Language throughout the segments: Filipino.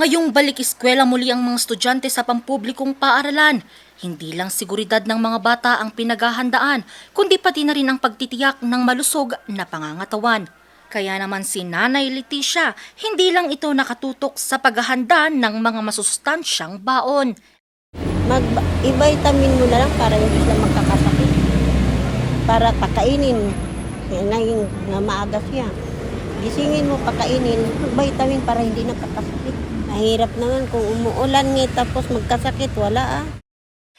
Ngayong balik eskwela muli ang mga estudyante sa pampublikong paaralan, hindi lang seguridad ng mga bata ang pinaghahandaan, kundi pati na rin ang pagtitiyak ng malusog na pangangatawan. Kaya naman si Nanay Leticia, hindi lang ito nakatutok sa paghahanda ng mga masustansyang baon. mag i-vitamin mo na lang para hindi sila magkakasakit. Para pakainin. Kaya ngayon nga maaga siya. Gisingin mo, pakainin. Mag-vitamin para hindi nakakasakit. Mahirap naman kung umuulan nga tapos magkasakit. Wala ah.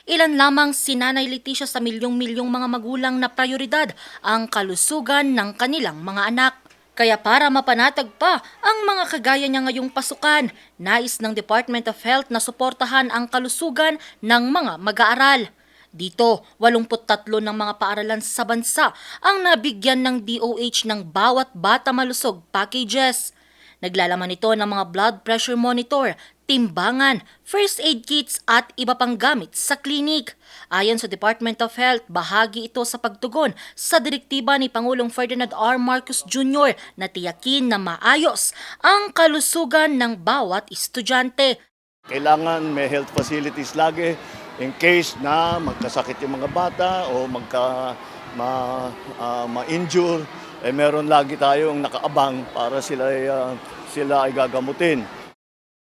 Ilan lamang si Nanay Leticia sa milyong-milyong mga magulang na prioridad ang kalusugan ng kanilang mga anak. Kaya para mapanatag pa ang mga kagaya niya ngayong pasukan, nais ng Department of Health na suportahan ang kalusugan ng mga mag-aaral. Dito, 83 ng mga paaralan sa bansa ang nabigyan ng DOH ng bawat bata malusog packages. Naglalaman ito ng mga blood pressure monitor, timbangan, first aid kits at iba pang gamit sa klinik. Ayon sa Department of Health, bahagi ito sa pagtugon sa direktiba ni Pangulong Ferdinand R. Marcos Jr. na tiyakin na maayos ang kalusugan ng bawat estudyante. Kailangan may health facilities lagi in case na magkasakit yung mga bata o magka ma, ah, ma-injure, eh meron lagi tayong nakaabang para sila ah, sila ay gagamutin.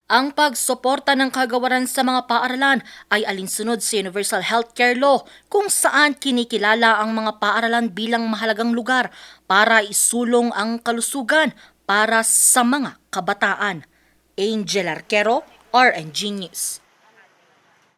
Ang pagsuporta ng kagawaran sa mga paaralan ay alinsunod sa Universal Healthcare Law kung saan kinikilala ang mga paaralan bilang mahalagang lugar para isulong ang kalusugan para sa mga kabataan. Angel Arquero, RNG News.